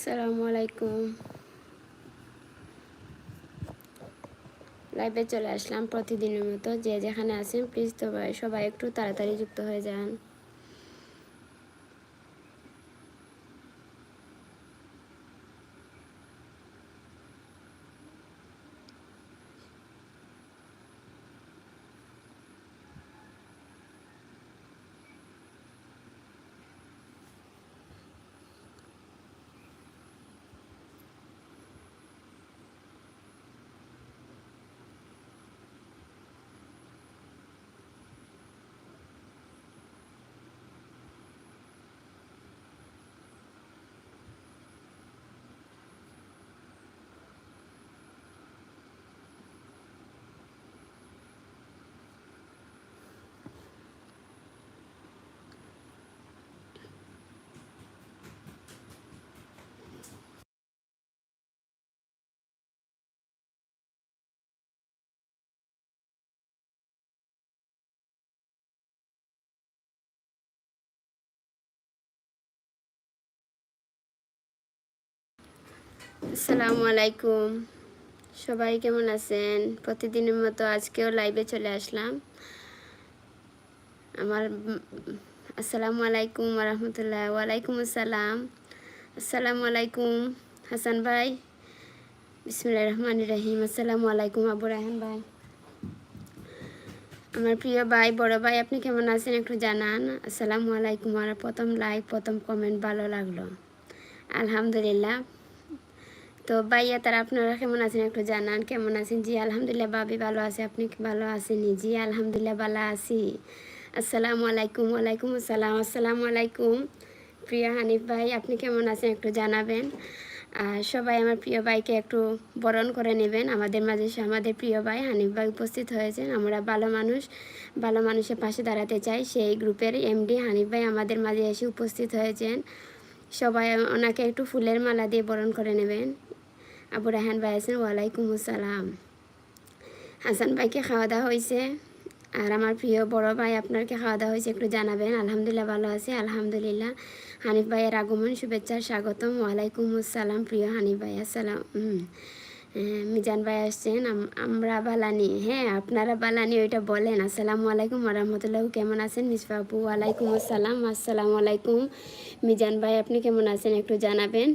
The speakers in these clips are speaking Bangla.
আসসালামু আলাইকুম। লাইভে চলে আসলাম প্রতিদিনের মতো। যে যেখানে আছেন প্লিজ তো সবাই একটু তাড়াতাড়ি যুক্ত হয়ে যান। আসসালামু আলাইকুম। সবাই কেমন আছেন? প্রতিদিনের মতো আজকেও লাইভে চলে আসলাম। আমার আসসালামু আলাইকুম রহমতুল্লাহ। ওয়ালাইকুম আসসালাম। আসসালামু আলাইকুম, হাসান ভাই। বিসমুল্লাহ রহমান রহিম। আসসালামু আলাইকুম, আবু রাহান ভাই। আমার প্রিয় ভাই, বড় ভাই, আপনি কেমন আছেন একটু জানান। আসসালামু আলাইকুম। আর প্রথম লাইক প্রথম কমেন্ট ভালো লাগল। আলহামদুলিল্লাহ। তো ভাইয়া, তারা আপনারা কেমন আছেন একটু জানান, কেমন আছেন? জি, আলহামদুলিল্লাহ, ভাবি ভালো আছে, আপনি কি ভালো আছেন? জি, আলহামদুলিল্লাহ, ভালো আছি। আসসালামু আলাইকুম, ওয়ালাইকুম আসসালাম, আসসালামু আলাইকুম। প্রিয়া হানিফ ভাই, আপনি কেমন আছেন একটু জানাবেন? আর সবাই আমার প্রিয় ভাইকে একটু বরণ করে নেবেন। আমাদের মাঝে আমাদের প্রিয় ভাই হানিফ ভাই উপস্থিত হয়েছেন। আমরা ভালো মানুষ, ভালো মানুষের পাশে দাঁড়াতে চাই। সেই গ্রুপের এমডি হানিফ ভাই আমাদের মাঝে এসে উপস্থিত হয়েছেন। সবাই ওনাকে একটু ফুলের মালা দিয়ে বরণ করে নেবেন। আবু রাহান ভাই আছেন, ওয়ালাইকুম আসসালাম। হাসান ভাইকে খাওয়া দাওয়া হয়েছে, আর আমার প্রিয় বড় ভাই আপনারকে খাওয়া দাওয়া হয়েছে, একটু জানাবেন। আলহামদুলিল্লাহ ভালো আছে, আলহামদুলিল্লাহ। হানিফ ভাইয়ের আগমন শুভেচ্ছা, স্বাগতম। ওয়ালাইকুম আসসালাম, প্রিয় হানিফ ভাই, আসসালাম। মিজান ভাই আসছেন আমরা বালানি হ্যাঁ আপনারা বালানি, ওইটা বলেন। আসসালামু আলাইকুম রহমতুল্লাহ, কেমন আছেন? মিসফা ওয়ালাইকুম আসসালাম, আসসালামু আলাইকুম। মিজান ভাই, আপনি কেমন আছেন? একটু জানাবেন।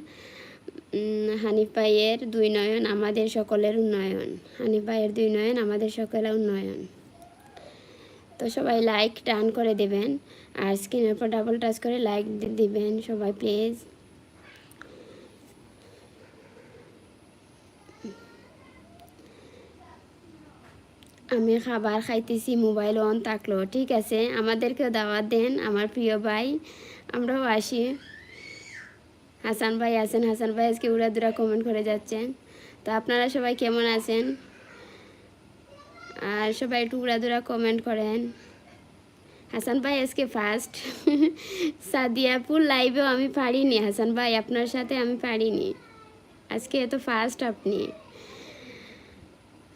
হানিফ ভাইয়ের দুই নয়ন, আমাদের সকলের উন্নয়ন। হানিফ ভাইয়ের দুই নয়ন, আমাদের সকলের উন্নয়ন। তো সবাই লাইক টান করে দেবেন। আর স্ক্রিনের পর ডাবল টাচ করে লাইক দিবেন সবাই প্লিজ আমি খাবার খাইতেছি মোবাইল অন থাকল, ঠিক আছে? আমাদেরকেও দাওয়াত দেন, আমার প্রিয় ভাই। আমরাও আসি। হাসান ভাই আছেন, হাসান ভাই আজকে উড়াদুরা কমেন্ট করে যাচ্ছেন। তো আপনারা সবাই কেমন আছেন? আর সবাই একটু উড়াদুরা কমেন্ট করেন। হাসান ভাই আজকে ফার্স্ট সাদিয়াপুর লাইভেও আমি পারিনি। হাসান ভাই, আপনার সাথে আমি পারিনি। আজকে এত ফার্স্ট আপনি।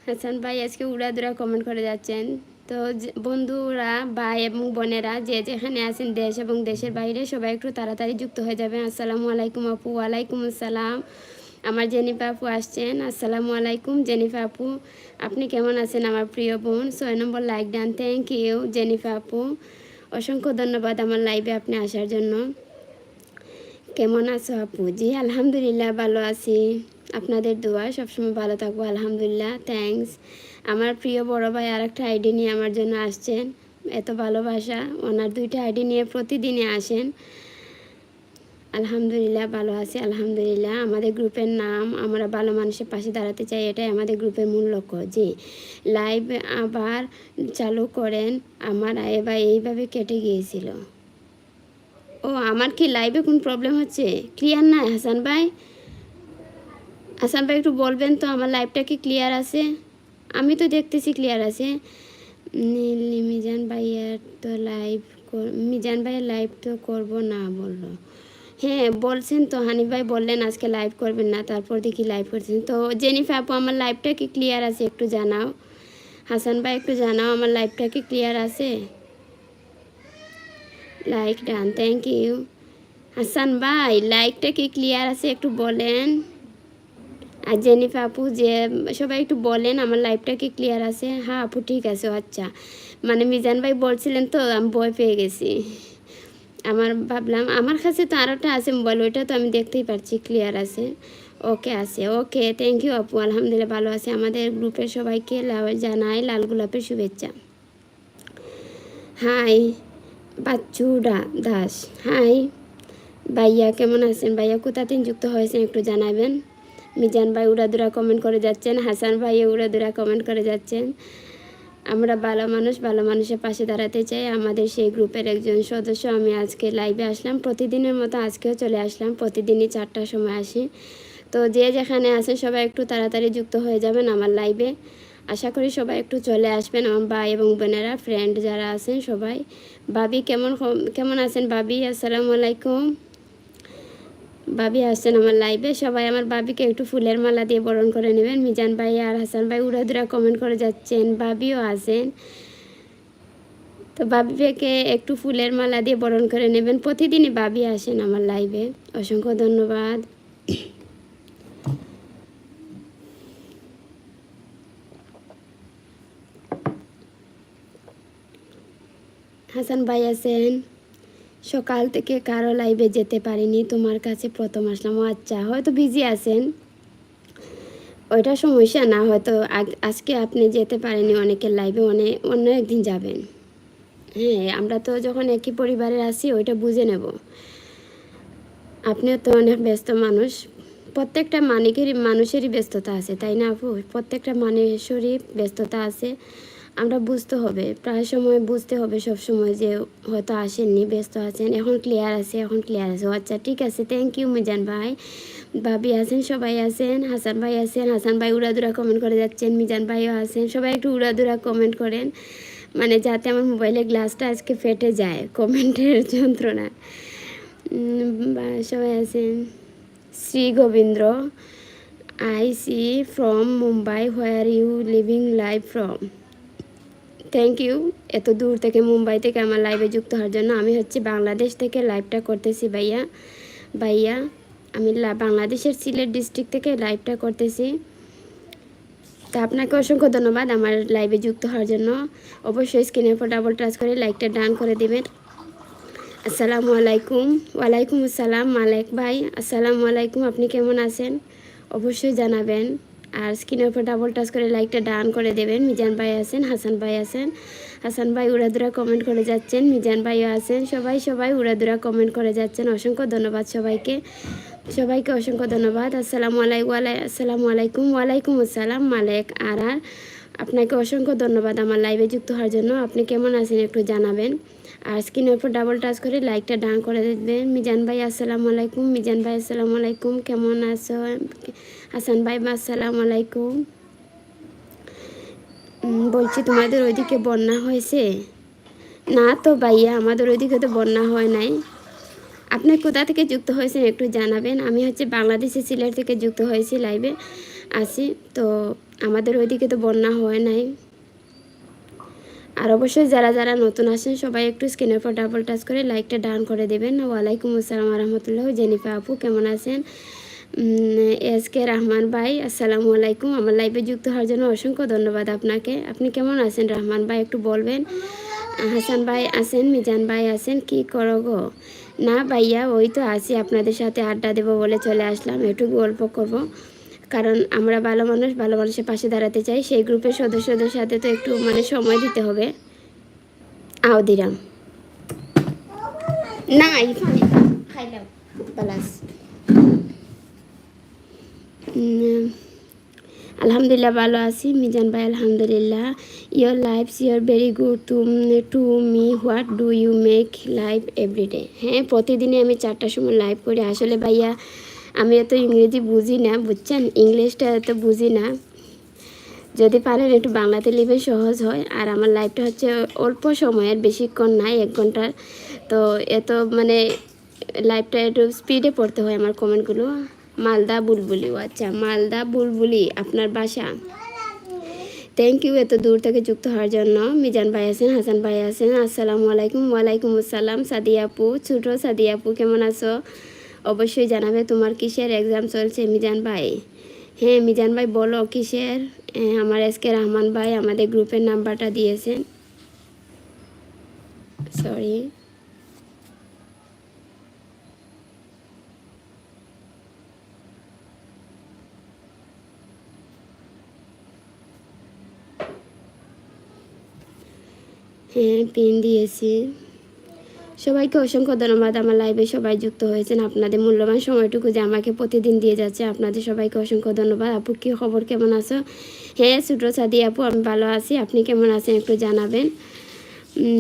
হাসান ভাই আজকে উড়াদুরা কমেন্ট করে যাচ্ছেন। তো বন্ধুরা, ভাই এবং বোনেরা যে যেখানে আছেন দেশ এবং দেশের বাইরে, সবাই একটু তাড়াতাড়ি যুক্ত হয়ে যাবেন। আসসালামু আলাইকুম আপু, ওয়ালাইকুম আসসালাম। আমার জেনিফা আপু আসছেন। আসসালামু আলাইকুম জেনিফা আপু। আপনি কেমন আছেন আমার প্রিয় বোন? ছয় নম্বর like done thank you Jenifa আপু। অসংখ্য ধন্যবাদ আমার লাইভে আপনি আসার জন্য। কেমন আছো আপু? জি, আলহামদুলিল্লাহ ভালো আছি। আপনাদের দোয়া, সবসময় ভালো থাকব, আলহামদুলিল্লাহ। থ্যাঙ্কস আমার প্রিয় বড় ভাই আর একটা আইডি নিয়ে আমার জন্য আসছেন। এত ভালোবাসা ওনার দুইটা আইডি নিয়ে প্রতিদিনই আসেন। আলহামদুলিল্লাহ, ভালো আছি, আলহামদুলিল্লাহ। আমাদের গ্রুপের নাম আমরা ভালো মানুষের পাশে দাঁড়াতে চাই, এটাই আমাদের গ্রুপের মূল লক্ষ্য। জি লাইভ আবার চালু করেন, আমার এবার এইভাবে কেটে গিয়েছিল। ও, আমার কি লাইভে কোন প্রবলেম হচ্ছে? ক্লিয়ার না হাসান ভাই? হাসান ভাই একটু বলবেন তো, আমার লাইভটা কি ক্লিয়ার আছে? আমি তো দেখতেছি ক্লিয়ার আছে। মিজান ভাইয়ার তো লাইভ মিজান ভাইয়ের লাইভ তো করব না বলল। হ্যাঁ বলছেন তো, হানিফ ভাই বললেন আজকে লাইভ করবেন না, তারপর দেখি লাইভ করছেন। তো জেনিফা আপু, আমার লাইভটা কি ক্লিয়ার আছে একটু জানাও? হাসান ভাই একটু জানাও, আমার লাইভটা কি ক্লিয়ার আছে? Like done thank you Hasan ভাই লাইকটা কি ক্লিয়ার আছে একটু বলেন। আর জেনিফা আপু যে, সবাই একটু বলেন, আমার লাইফটা কি ক্লিয়ার আছে? হ্যাঁ আপু ঠিক আছে আচ্ছা। মানে মিজান ভাই বলছিলেন তো, আমি ভয় পেয়ে গেছি। আমার ভাবলাম, আমার কাছে তো আরোটা আছে মোবাইল ওইটা তো আমি দেখতেই পারছি ক্লিয়ার আছে। ওকে আছে। ওকে থ্যাংক ইউ আপু, আলহামদুলিল্লাহ ভালো আছে। আমাদের গ্রুপের সবাইকে জানাই লাল গোলাপের শুভেচ্ছা। হাই বাচ্চুরা দাস। হাই ভাইয়া, কেমন আছেন? ভাইয়া কোথাতে যুক্ত হয়েছেন একটু জানাবেন? মিজান ভাই উড়াদুরা কমেন্ট করে যাচ্ছেন, হাসান ভাই উড়াদুরা কমেন্ট করে যাচ্ছেন। আমরা ভালো মানুষ, ভালো মানুষের পাশে দাঁড়াতে চাই। আমাদের সেই গ্রুপের একজন সদস্য, আমি আজকে লাইভে আসলাম। প্রতিদিনের মতো আজকেও চলে আসলাম। প্রতিদিনই চারটার সময় আসি। তো যে যেখানে আছেন, সবাই একটু তাড়াতাড়ি যুক্ত হয়ে যাবেন আমার লাইভে আশা করি সবাই একটু চলে আসবেন, আমার ভাই এবং বোনেরা ফ্রেন্ড যারা আছেন সবাই। ভাবি, কেমন কেমন আছেন ভাবি? আসসালামু আলাইকুম। ভাবি আসছেন আমার লাইভে সবাই আমার ভাবিকে একটু ফুলের মালা দিয়ে বরণ করে নেবেন। মিজান ভাই আর হাসান ভাই উড়াদুরা কমেন্ট করে যাচ্ছেন। ভাবিও আসেন তো ভাবিকে একটু ফুলের মালা দিয়ে বরণ করে নেবেন। প্রতিদিনই ভাবি আসেন আমার লাইভে অসংখ্য ধন্যবাদ। হাসান ভাই আছেন। সকাল থেকে কারও লাইভে যেতে পারিনি, তোমার কাছে প্রথম আসলাম। ও আচ্ছা হয়তো বিজি আছেন। ওইটা সমস্যা না, হয়তো আজকে আপনি যেতে পারেনি অনেকের লাইভে অনেক অন্য একদিন যাবেন। হ্যাঁ আমরা তো যখন একই পরিবারে আছি, ওইটা বুঝে নেব। আপনিও তো অনেক ব্যস্ত মানুষ। প্রত্যেকটা মানিকেরই, মানুষেরই ব্যস্ততা আছে, তাই না আপু? প্রত্যেকটা মানুষেরই ব্যস্ততা আছে। আমরা বুঝতে হবে, প্রায় সময় বুঝতে হবে সব সময় যে হয়তো আসেননি, ব্যস্ত আছেন, এখন ক্লিয়ার আছে, এখন ক্লিয়ার আছে। আচ্ছা ঠিক আছে থ্যাংক ইউ মিজান ভাই। ভাবি আছেন, সবাই আছেন, হাসান ভাই আছেন, হাসান ভাই উড়াদুরা কমেন্ট করে যাচ্ছেন, মিজান ভাইও আছেন, সবাই একটু উড়াদুরা কমেন্ট করেন। মানে যাতে আমার মোবাইলের গ্লাসটা আজকে ফেটে যায়, কমেন্টের যন্ত্রণা। সবাই আছেন। Shri Gobindra I see from Mumbai where you living live from thank you এত দূর থেকে মুম্বাই থেকে আমার লাইভে যুক্ত হওয়ার জন্য আমি হচ্ছে বাংলাদেশ থেকে লাইভটা করতেছি ভাইয়া। ভাইয়া, আমি বাংলাদেশের সিলেট ডিস্ট্রিক্ট থেকে লাইভটা করতেছি। তা আপনাকে অসংখ্য ধন্যবাদ আমার লাইভে যুক্ত হওয়ার জন্য। অবশ্যই স্ক্রিনের উপর ডাবল টাচ করে লাইকটা ডান করে দেবেন। আসসালামু আলাইকুম। ওয়ালাইকুম আসসালাম মালেক ভাই। আসসালামু আলাইকুম, আপনি কেমন আছেন? অবশ্যই জানাবেন। আর স্ক্রিনের উপর ডাবল টাচ করে লাইকটা ডান করে দেবেন। মিজান ভাই আছেন, হাসান ভাই আছেন। হাসান ভাই উড়াদুরা কমেন্ট করে যাচ্ছেন। মিজান ভাইও আছেন। সবাই সবাই উড়াদুরা কমেন্ট করে যাচ্ছেন। অসংখ্য ধন্যবাদ সবাইকে। সবাইকে অসংখ্য ধন্যবাদ। আসসালামু আলাইকুম আসসালামু আলাইকুম। ওয়ালাইকুম আসসালাম, মালেক আর আর আপনাকে অসংখ্য ধন্যবাদ আমার লাইভে যুক্ত হওয়ার জন্য। আপনি কেমন আছেন একটু জানাবেন। আর স্ক্রিনের উপর ডাবল টাচ করে লাইকটা ডান করে দেবেন মিজান ভাই, আসসালামু আলাইকুম। মিজান ভাই, আসসালামু আলাইকুম। কেমন আছো? হাসান ভাই আসসালামু আলাইকুম। বলছি, তোমাদের ওইদিকে বন্যা হয়েছে? না তো ভাইয়া, আমাদের ওইদিকে তো বন্যা হয় নাই। আপনি কোথা থেকে যুক্ত হয়েছেন একটু জানাবেন। আমি হচ্ছে বাংলাদেশি সিলেট থেকে যুক্ত হয়েছি লাইভে আসি তো আমাদের ওইদিকে তো বন্যা হয় নাই। আর অবশ্যই যারা যারা নতুন আসেন, সবাই একটু স্ক্রিনের পর ডাবল টাচ করে লাইকটা ডান করে দেবেন। ওয়ালাইকুম আসসালাম রহমতুল্লাহ জেনিফা আপু, কেমন আছেন? এস কে রহমান ভাই, আসসালামু আলাইকুম। আমার লাইভে যুক্ত হওয়ার জন্য অসংখ্য ধন্যবাদ আপনাকে। আপনি কেমন আছেন রহমান ভাই, একটু বলবেন? হাসান ভাই আছেন, মিজান ভাই আছেন, কি করো গো? না ভাইয়া, ওই তো আছি, আপনাদের সাথে আড্ডা দেবো বলে চলে আসলাম, একটু গল্প করব। কারণ আমরা ভালো মানুষ, ভালো মানুষের পাশে দাঁড়াতে চাই। সেই গ্রুপের সদস্যদের সাথে তো একটু মানে সময় দিতে হবে। আও, দিলাম। না আলহামদুলিল্লাহ ভালো আছি। মিজান ভাই, আলহামদুলিল্লাহ। Your life your very good to to me what do you make life everyday হ্যাঁ প্রতিদিনই আমি চারটার সময় লাইভ করি। আসলে ভাইয়া আমি এত ইংরেজি বুঝি না, বুঝছেন? ইংলিশটা এত বুঝি না। যদি পারেন একটু বাংলাতে লিখবে সহজ হয়। আর আমার লাইফটা হচ্ছে অল্প সময়ের, বেশিক্ষণ নাই, এক ঘণ্টার তো এত মানে লাইফটা একটু স্পিডে পড়তে হয় আমার কমেন্টগুলো। মালদা বুলবুলি আচ্ছা মালদা বুলবুলি, আপনার বাসা? থ্যাংক ইউ এত দূর থেকে যুক্ত হওয়ার জন্য। মিজান ভাই আছেন, হাসান ভাই আছেন। আসসালামু আলাইকুম, ওয়ালাইকুম আসসালাম, সাদিয়া আপু, ছোটো সাদিয়া আপু, কেমন আছো? অবশ্যই জানাবে তোমার কিসের এক্সাম চলছে, মিজান ভাই। হ্যাঁ মিজান ভাই, বলো কিসের? আমার এস কে রহমান ভাই আমাদের গ্রুপের নাম্বারটা দিয়েছেন সরি হ্যাঁ পিন দিয়েছি। সবাইকে অসংখ্য ধন্যবাদ আমার লাইভে সবাই যুক্ত হয়েছেন। আপনাদের মূল্যবান সময়টুকু যে আমাকে প্রতিদিন দিয়ে যাচ্ছে, আপনাদের সবাইকে অসংখ্য ধন্যবাদ। আপু, কী খবর? কেমন আছো? হ্যাঁ ছোটো সাদি আপু, আমি ভালো আছি। আপনি কেমন আছেন একটু জানাবেন?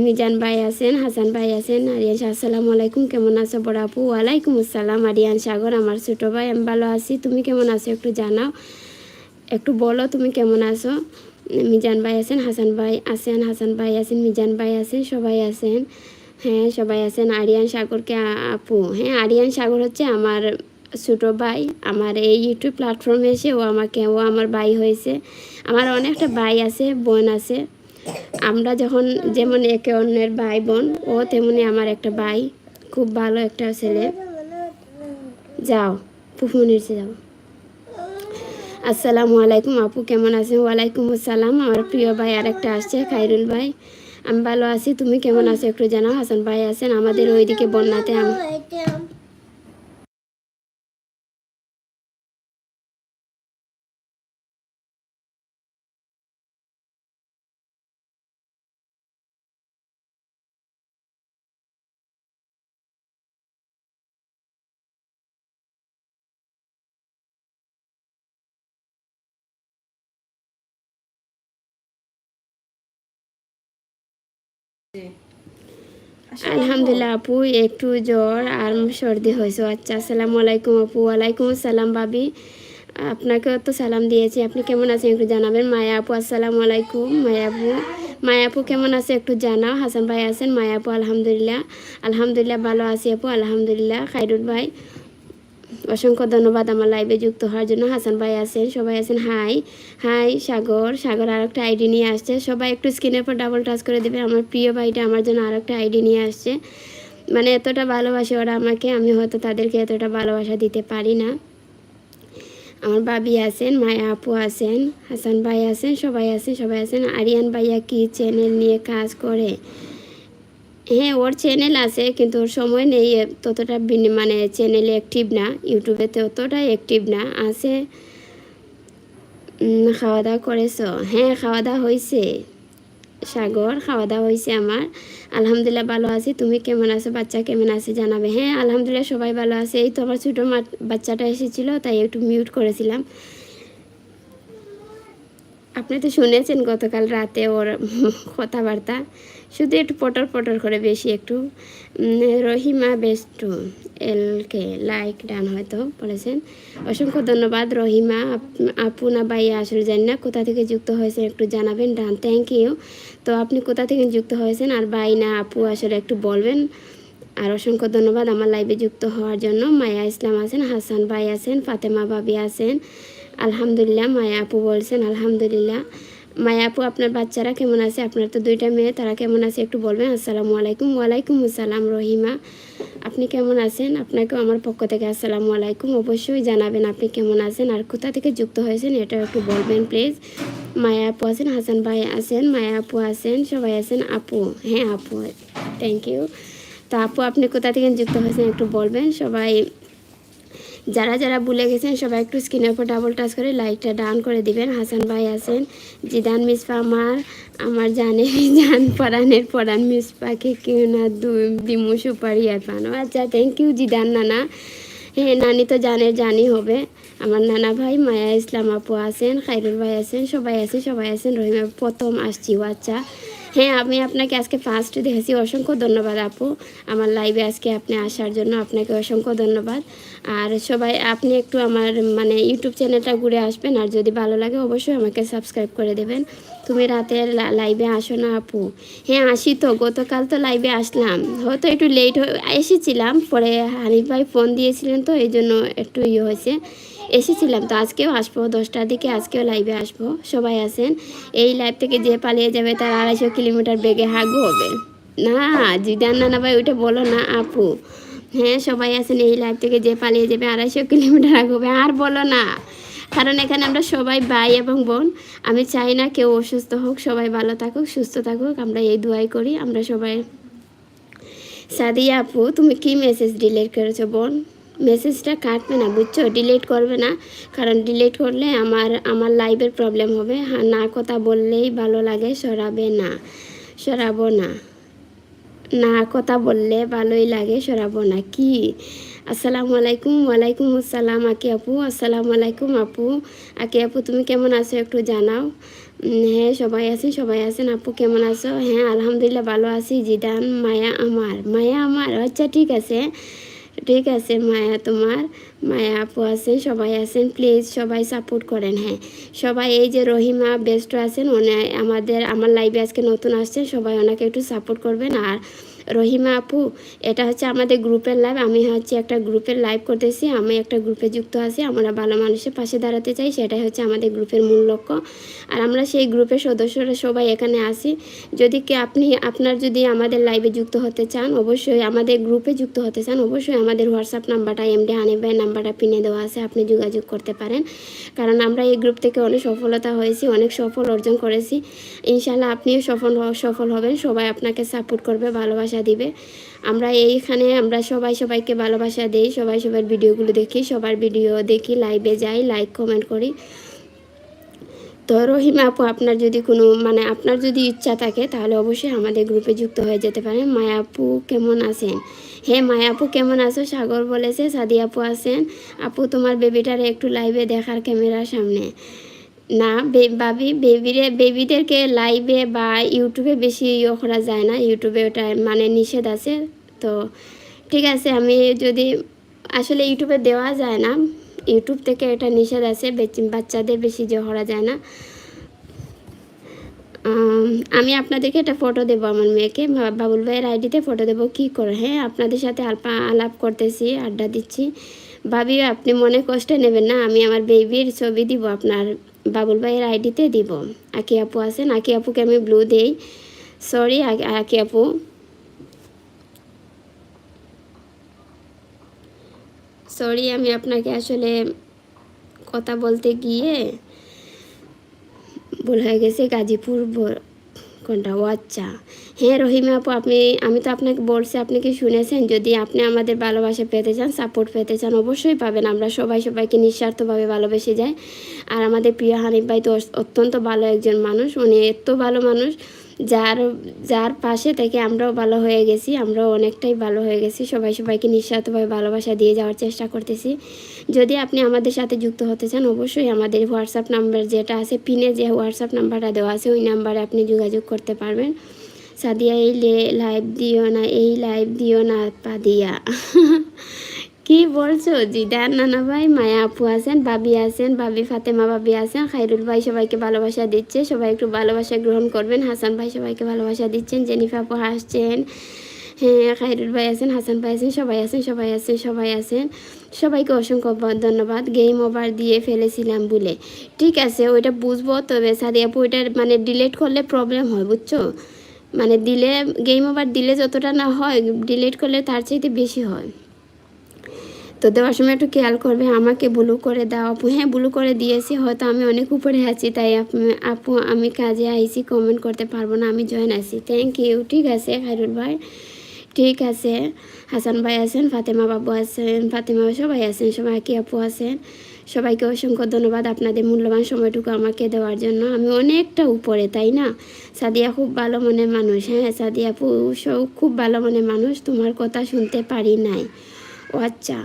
মিজান ভাই আছেন, হাসান ভাই আছেন, আরিয়ান শাহ, আসসালামু আলাইকুম। কেমন আছো বড় আপু? ওয়ালাইকুম আসসালাম, আরিয়ান সাগর, আমার ছোটো ভাই, আমি ভালো আছি। তুমি কেমন আছো একটু জানাও? একটু বলো, তুমি কেমন আছো? মিজান ভাই আছেন, হাসান ভাই আছেন, হাসান ভাই আছেন, মিজান ভাই আছেন, সবাই আছেন। হ্যাঁ সবাই আছেন। আরিয়ান সাগরকে আপু। হ্যাঁ আরিয়ান সাগর হচ্ছে আমার ছোটো ভাই। আমার এই ইউটিউব প্ল্যাটফর্মে এসে ও আমাকে, ও আমার ভাই হয়েছে। আমার অনেকটা ভাই আছে, বোন আছে। আমরা যখন, যেমন একে অন্যের ভাই, বোন, ও তেমনি আমার একটা ভাই। খুব ভালো একটা ছেলে। যাও পুফুনির যাও। আসসালামু আলাইকুম আপু, কেমন আছেন? ওয়ালাইকুম আসসালাম। আমার প্রিয় ভাই আরেকটা আসছে, খাইরুল ভাই। আমি ভালো আছি, তুমি কেমন আছো একটু জানাও। হাসান ভাই আছেন, আমাদের ওইদিকে বন্যাতে আম- আলহামদুলিল্লাহ আপু, একটু জ্বর আর সর্দি হয়েছে। আচ্ছা আসসালামু আলাইকুম আপু। ওয়ালাইকুম আসসালাম ভাবি। আপনাকেও তো সালাম দিয়েছি। আপনি কেমন আছেন একটু জানাবেন? মায়া আপু, আসসালামু আলাইকুম। মায়া আপু মায়া আপু কেমন আছে একটু জানাও। হাসান ভাই আছেন, মায়া আপু, আলহামদুলিল্লাহ। আলহামদুলিল্লাহ ভালো আছি আপু, আলহামদুলিল্লাহ। খাইরুল ভাই অসংখ্য ধন্যবাদ আমার লাইভে যুক্ত হওয়ার জন্য। হাসান ভাই আছেন, সবাই আছেন। হাই হাই সাগর। সাগর আর একটা আইডি নিয়ে আসছে। সবাই একটু স্ক্রিনের পর ডাবল টাচ করে দেবে। আমার প্রিয় ভাইটা আমার জন্য আর একটা আইডি নিয়ে আসছে। মানে এতটা ভালোবাসে ওরা আমাকে, আমি হয়তো তাদেরকে এতটা ভালোবাসা দিতে পারি না। আমার বাবি আছেন, মায়া আপু আছেন, হাসান ভাই আছেন, সবাই আছেন সবাই আছেন। আরিয়ান ভাইয়া কি চ্যানেল নিয়ে কাজ করে? হ্যাঁ ওর চ্যানেল আছে, কিন্তু ওর সময় নেই ততটা মানে চ্যানেলে অ্যাক্টিভ না ইউটিউবে ততটা অ্যাক্টিভ না, আছে। খাওয়া দাওয়া করেছ? হ্যাঁ খাওয়া দাওয়া হয়েছে সাগর খাওয়া দাওয়া হয়েছে আমার। আলহামদুলিল্লাহ ভালো আছি, তুমি কেমন আছো? বাচ্চা কেমন আছে জানাবে। হ্যাঁ আলহামদুলিল্লাহ সবাই ভালো আছে। এই তো আমার ছোটো বাচ্চাটা এসেছিল, তাই একটু মিউট করেছিলাম। আপনি তো শুনেছেন গতকাল রাতে ওর কথাবার্তা। শুধু একটু পটর পটর করে বেশি একটু। রহিমা বেস্টু এলকে লাইক ডান হয়তো বলেছেন। অসংখ্য ধন্যবাদ রহিমা। আপ- না ভাইয়া আসলে জানি না কোথা থেকে যুক্ত হয়েছেন, একটু জানাবেন ডান। থ্যাংক ইউ তো আপনি কোথা থেকে যুক্ত হয়েছেন আর ভাই না আপু আসলে একটু বলবেন। আর অসংখ্য ধন্যবাদ আমার লাইভে যুক্ত হওয়ার জন্য। মায়া ইসলাম আছেন, হাসান ভাই আছেন, ফাতেমা ভাবি আছেন। আলহামদুলিল্লাহ, মায়া আপু বলছেন, আলহামদুলিল্লাহ। মায়া আপু, আপনার বাচ্চারা কেমন আছে? আপনার তো দুইটা মেয়ে, তারা কেমন আছে একটু বলবেন? আসসালামু আলাইকুম। ওয়ালাইকুম আসসালাম, রহিমা। আপনি কেমন আছেন? আপনাকেও আমার পক্ষ থেকে আসসালামু আলাইকুম। অবশ্যই জানাবেন আপনি কেমন আছেন আর কোথা থেকে যুক্ত হয়েছেন, এটা একটু বলবেন, প্লিজ। মায়া আপু আছেন, হাসান ভাই আছেন, মায়া আপু আছেন, সবাই আছেন। আপু হ্যাঁ আপু থ্যাংক ইউ তা আপু, আপনি কোথা থেকে যুক্ত হয়েছেন একটু বলবেন? সবাই যারা যারা ভুলে গেছেন, সবাই একটু স্ক্রিনের উপর ডাবল টাচ করে লাইকটা ডাউন করে দিবেন। হাসান ভাই আছেন, জিদান মিসপা আমার আমার জানে জান পরানের পরান মিসপাকে কেউ না দিমু সুপারি আর পানো আচ্ছা থ্যাংক ইউ জিদান নানা। হ্যাঁ নানি তো জানে, জানি হবে। আমার নানা ভাই মায়া ইসলাম আপু আছেন, খাইরুল ভাই আছেন, সবাই আছেন সবাই আছেন। রহিমা প্রথম আসছি আচ্ছা। হ্যাঁ আমি আপনাকে আজকে ফার্স্ট দেখেছি অসংখ্য ধন্যবাদ আপু। আমার লাইভে আজকে আপনি আসার জন্য আপনাকে অসংখ্য ধন্যবাদ। আর সবাই, আপনি একটু আমার মানে ইউটিউব চ্যানেলটা ঘুরে আসবেন। আর যদি ভালো লাগে, অবশ্যই আমাকে সাবস্ক্রাইব করে দেবেন। তুমি রাতে লাইভে আসো না আপু। হ্যাঁ আসি তো। গতকাল তো লাইভে আসলাম। হয়তো একটু লেট এসেছিলাম। পরে হানিফ ভাই ফোন দিয়েছিলেন তো এই জন্য একটু ইয়ে হয়েছে। এসেছিলাম, তো আজকেও আসব, দশটার দিকে আজকেও লাইভে আসব। সবাই আসেন এই লাইভ থেকে যে পালিয়ে যাবে তার আড়াইশো কিলোমিটার বেগে হাগু হবে। না, জিদান নানা ভাই, ওইটা বলো না, আপু। হ্যাঁ সবাই আছেন, এই লাইভ থেকে যে পালিয়ে যাবে আড়াইশো কিলোমিটার আগবে আর বলো না। কারণ এখানে আমরা সবাই ভাই এবং বোন, আমি চাই না কেউ অসুস্থ হোক, সবাই ভালো থাকুক, সুস্থ থাকুক, আমরা এই দুয়াই করি, আমরা সবাই। সাদিয়া আপু, তুমি কি মেসেজ ডিলিট করেছ, বোন? মেসেজটা কাটবে না, বুঝছ? ডিলিট করবে না, কারণ ডিলিট করলে আমার আমার লাইভের প্রবলেম হবে। হ্যাঁ না কথা বললেই ভালো লাগে, সরাবে না, সরাবো না। না কথা বললে ভালোই লাগে, সরাবো না। কি? আসসালামু আলাইকুম, ওয়ালাইকুম আসসালাম, আকি আপু। আসসালামু আলাইকুম আপু। আকি আপু, তুমি কেমন আছো একটু জানাও। হ্যাঁ সবাই আছেন সবাই আছেন। আপু, কেমন আছো? হ্যাঁ আলহামদুলিল্লাহ ভালো আছি। জিদান, মায়া আমার মায়া আমার। আচ্ছা ঠিক আছে। ঠিক আছে, মায়া তোমার, মায়া আপু আছেন, সবাই আছেন প্লিজ সবাই সাপোর্ট করেন হ্যাঁ। সবাই এই যে রহিমা বেস্ট আছেন ওনে আমাদের, আমার লাইভে আজকে নতুন আসছেন, সবাই ওনাকে একটু সাপোর্ট করবেন। আর রহিমা আপু, এটা হচ্ছে আমাদের গ্রুপের লাইভ আমি হচ্ছে একটা গ্রুপের লাইভ করতেছি, আমি একটা গ্রুপে যুক্ত আছি, আমরা ভালো মানুষের পাশে দাঁড়াতে চাই, সেটাই হচ্ছে আমাদের গ্রুপের মূল লক্ষ্য। আর আমরা সেই গ্রুপের সদস্যরা সবাই এখানে আসি যদি কি আপনি, আপনার যদি আমাদের লাইভে যুক্ত হতে চান, অবশ্যই আমাদের গ্রুপে যুক্ত হতে চান, অবশ্যই আমাদের হোয়াটসঅ্যাপ নাম্বারটা এমডি হানিফ ভাই নাম্বারটা পিনে দেওয়া আছে, আপনি যোগাযোগ করতে পারেন। কারণ আমরা এই গ্রুপ থেকে অনেক সফলতা হয়েছি, অনেক সফল অর্জন করেছি। ইনশাল্লাহ আপনিও সফল সফল হবেন, সবাই আপনাকে সাপোর্ট করবে, ভালোবাসা দিবে। আমরা এইখানে আমরা সবাই সবাইকে ভালোবাসা দিই, সবাই সবার ভিডিওগুলো দেখি, সবার ভিডিও দেখি লাইভে যাই লাইক কমেন্ট করি। তো রহিমা আপু, আপনার যদি কোনো মানে আপনার যদি ইচ্ছা থাকে, তাহলে অবশ্যই আমাদের গ্রুপে যুক্ত হয়ে যেতে পারেন। মায়া আপু কেমন আছেন? হ্যাঁ মায়া আপু, কেমন আছো? সাগর বলেছে সাদি আপু আছেন। আপু, তোমার বেবিটারে একটু লাইভে দেখার ক্যামেরার সামনে। না ভাবি, বেবিরে, বেবিদেরকে লাইভে বা ইউটিউবে বেশি ইয়ে করা যায় না। ইউটিউবে ওটা মানে নিষেধ আছে। তো ঠিক আছে, আমি যদি, আসলে ইউটিউবে দেওয়া যায় না। ইউটিউব থেকে এটা নিষেধ আছে, বেচি- বাচ্চাদের বেশি যে করা যায় না। আমি আপনাদেরকে একটা ফটো দেবো আমার মেয়েকে। বাবুল ভাইয়ের আইডিতে ফটো দেবো কি করে। হ্যাঁ আপনাদের সাথে আলপা, আলাপ করতেছি, আড্ডা দিচ্ছি। ভাবি আপনি মনে কষ্ট নেবেন না, আমি আমার বেবির ছবি দিব আপনার বাবুল ভাইয়ের আইডিতে দিব। আকি আপু আছেন? আকি আপুকে আমি ব্লু দেই। সরি আকি আপু। সরি আমি আপনাকে আসলে কথা বলতে গিয়ে ভুল হয়ে গেছে গাজীপুর কোনটা ও আচ্ছা। হ্যাঁ রহিমা আপু, আপনি, আমি তো আপনাকে বলছি, আপনি কি শুনেছেন? যদি আপনি আমাদের ভালোবাসা পেতে চান সাপোর্ট পেতে চান, অবশ্যই পাবেন। আমরা সবাই সবাইকে নিঃস্বার্থভাবে ভালোবেসে যাই। আর আমাদের প্রিয় হানিফ ভাই তো অত্যন্ত ভালো একজন মানুষ। উনি এত ভালো মানুষ। যার যার পাশে থেকে আমরাও ভালো হয়ে গেছি, আমরাও অনেকটাই ভালো হয়ে গেছি। সবাই সবাইকে নিঃস্বার্থভাবে ভালোবাসা দিয়ে যাওয়ার চেষ্টা করতেছি। যদি আপনি আমাদের সাথে যুক্ত হতে চান, অবশ্যই আমাদের হোয়াটসঅ্যাপ নাম্বার যেটা আছে, পিনে যে হোয়াটসঅ্যাপ নাম্বারটা দেওয়া আছে, ওই নাম্বারে আপনি যোগাযোগ করতে পারবেন। সাদিয়া, এই লাইভ দিও না, এই লাইভ দিও না, পাদিয়া। কি বলছো? জিদার নানা ভাই, মায়া আপু আছেন ভাবি আছেন ভাবি ফাতেমা ভাবি আছেন খাইরুল ভাই সবাইকে ভালোবাসা দিচ্ছে, সবাই একটু ভালোবাসা গ্রহণ করবেন। হাসান ভাই সবাইকে ভালোবাসা দিচ্ছেন, জেনিফা আপু হাসছেন হ্যাঁ খাইরুল ভাই আছেন, হাসান ভাই আছেন, সবাই আছেন সবাই আছেন সবাই আছেন। সবাইকে অসংখ্য ধন্যবাদ। গেম ওভার দিয়ে ফেলেছিলাম বলে। ঠিক আছে, ওইটা বুঝব, তবে সাদি আপু ওইটা মানে ডিলেট করলে প্রবলেম হয়, বুঝছ? মানে দিলে গেম ওভার দিলে যতটা না হয় ডিলিট করলে তার চাইতে বেশি হয়। তো দেওয়ার সময় একটু খেয়াল করবে, আমাকে ব্লু করে দাও আপু। হ্যাঁ ব্লু করে দিয়েছি, হয়তো আমি অনেক উপরে আছি, তাই আপ- আমি কাজে আইছি কমেন্ট করতে পারব না, আমি জয়েন আছি। থ্যাংক ইউ ঠিক আছে খাইরুল ভাই। ঠিক আছে, হাসান ভাই আছেন, ফাতেমা বাবু আছেন, ফাতেমা সবাই আছেন, সবাই কি আপু আছেন? সবাইকে অসংখ্য ধন্যবাদ আপনাদের মূল্যবান সময়টুকু আমাকে দেওয়ার জন্য। আমি অনেকটা উপরে, তাই না? সাদিয়া খুব ভালো মনের মানুষ হ্যাঁ সাদিয়া আপু খুব ভালো মনের মানুষ, তোমার কথা শুনতে পারি নাই। ও আচ্ছা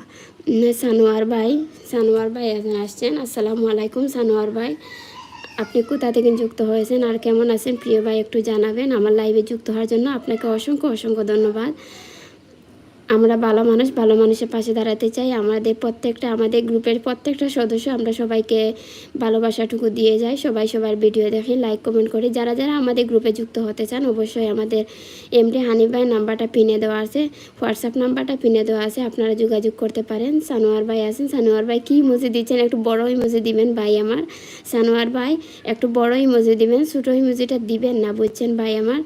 সানোয়ার ভাই সানোয়ার ভাই এখন আসছেন। আসসালামু আলাইকুম সানোয়ার ভাই। আপনি কোথা থেকে যুক্ত হয়েছেন আর কেমন আছেন? প্রিয় ভাই, একটু জানাবেন। আমার লাইভে যুক্ত হওয়ার জন্য আপনাকে অসংখ্য অসংখ্য ধন্যবাদ। আমরা ভালো মানুষ, ভালো মানুষের পাশে দাঁড়াতে চাই। আমাদের প্রত্যেকটা, আমাদের গ্রুপের প্রত্যেকটা সদস্য আমরা সবাইকে ভালোবাসাটুকু দিয়ে যাই। সবাই সবার ভিডিও দেখি লাইক কমেন্ট করি। যারা যারা আমাদের গ্রুপে যুক্ত হতে চান, অবশ্যই আমাদের এমডি হানিফ ভাই নাম্বারটা পিনে দেওয়া আছে। হোয়াটসঅ্যাপ নাম্বারটা পিনে দেওয়া আছে। আপনারা যোগাযোগ করতে পারেন। সানোয়ার ভাই আছেন। সানোয়ার ভাই কী ইমোজি দিচ্ছেন? একটু বড় ইমোজি দিবেন ভাই আমার। সানোয়ার ভাই, একটু বড় ইমোজি দিবেন, ছোটো ইমোজিটা দিবেন না, বুঝছেন ভাই আমার?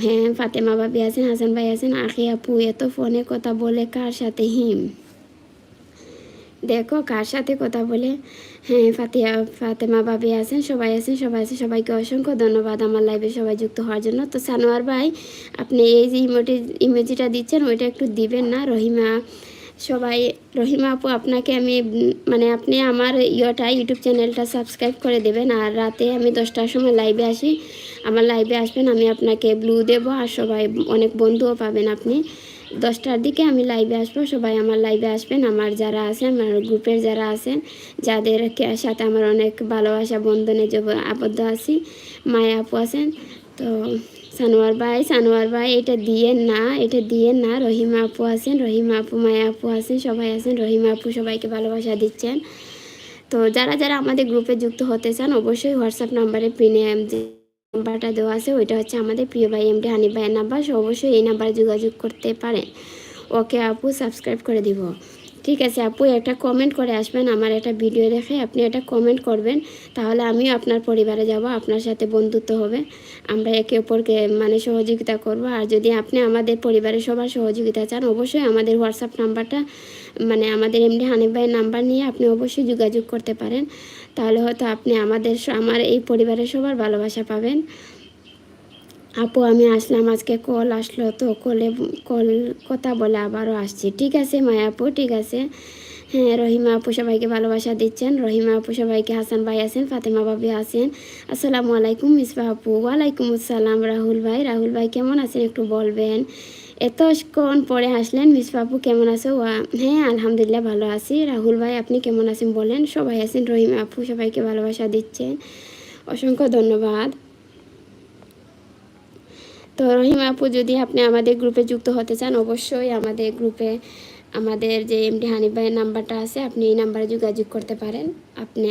হ্যাঁ ফাতেমা ভাবি আছেন, হাসান ভাই আছেন, আখি আপু এত ফোনে কথা বলে কার সাথে হিম? দেখো কার সাথে কথা বলে। হ্যাঁ ফাতিয়া, ফাতেমা ভাবি আছেন, সবাই আছেন সবাই আছেন, সবাইকে অসংখ্য ধন্যবাদ আমার লাইভে সবাই যুক্ত হওয়ার জন্য। তো সানোয়ার ভাই, আপনি এই যে ইমোটি ইমোজিটা দিচ্ছেন, ওইটা একটু দিবেন না? রহিমা সবাই, রহিমা আপু, আপনাকে আমি মানে আপনি আমার ইয়েটা, ইউটিউব চ্যানেলটা সাবস্ক্রাইব করে দেবেন। আর রাতে আমি দশটার সময় লাইভে আসি। আমার লাইভে আসবেন, আমি আপনাকে ব্লু দেবো আর সবাই, অনেক বন্ধুও পাবেন আপনি। দশটার দিকে আমি লাইভে আসব, সবাই আমার লাইভে আসবেন। আমার যারা আছেন আমার গ্রুপের যারা আছেন যাদের সাথে আমার অনেক ভালোবাসা, বন্ধনে আবদ্ধ আছি, মায়া আপু আছেন, তো সানোয়ার ভাই সানোয়ার ভাই, এটা দিয়েন না, এটা দিয়েন না, রহিমা আপু আছেন, রহিমা আপু, মায়া আপু আছেন, সবাই আছেন, রহিমা আপু সবাইকে ভালোবাসা দিচ্ছেন। তো যারা যারা আমাদের গ্রুপে যুক্ত হতে চান, অবশ্যই হোয়াটসঅ্যাপ নাম্বারে পিনে নাম্বারটা দেওয়া আছে, ওইটা হচ্ছে আমাদের প্রিয় ভাই এমডি হানিফ ভাইয়ের নাম্বার। অবশ্যই এই নাম্বারে যোগাযোগ করতে পারেন। ওকে আপু, সাবস্ক্রাইব করে দিব। ঠিক আছে আপু, একটা কমেন্ট করে আসবেন আমার একটা ভিডিও দেখে, আপনি একটা কমেন্ট করবেন, তাহলে আমিও আপনার পরিবারে যাব, আপনার সাথে বন্ধুত্ব হবে। আমরা একে অপরকে মানে সহযোগিতা করব, আর যদি আপনি আমাদের পরিবারের সবার সহযোগিতা চান, অবশ্যই আমাদের হোয়াটসঅ্যাপ নাম্বারটা মানে আমাদের এমডি হানিফ ভাইয়ের নাম্বার নিয়ে আপনি অবশ্যই যোগাযোগ করতে পারেন। তাহলে হয়তো আপনি আমাদের আমার এই পরিবারের সবার ভালোবাসা পাবেন। আপু, আমি আসলাম, আজকে কল আসলো, তো কলে কল কথা বলে আবারও আসছি। ঠিক আছে, মায়া আপু, ঠিক আছে। হ্যাঁ রহিমা আপু সবাইকে ভালোবাসা দিচ্ছেন। রহিমা আপু সবাইকে, হাসান ভাই আছেন, ফাতেমা ভাবি আছেন। আসসালামু আলাইকুম মিসবা আপু। ওয়ালাইকুম আসসালাম, রাহুল ভাই। রাহুল ভাই, কেমন আছেন? একটু বলবেন। এতক্ষণ পরে আসলেন মিসবা আপু, কেমন আছো? হ্যাঁ আলহামদুলিল্লাহ ভালো আছি। রাহুল ভাই, আপনি কেমন আছেন বলেন? সবাই আছেন, রহিমা আপু সবাইকে ভালোবাসা দিচ্ছেন। অসংখ্য ধন্যবাদ। তো রহিমা আপু, যদি আপনি আমাদের গ্রুপে যুক্ত হতে চান, অবশ্যই আমাদের গ্রুপে আমাদের যে এমডি হানিফ ভাইয়ের নাম্বারটা আছে, আপনি এই নাম্বারে যোগাযোগ করতে পারেন। আপনি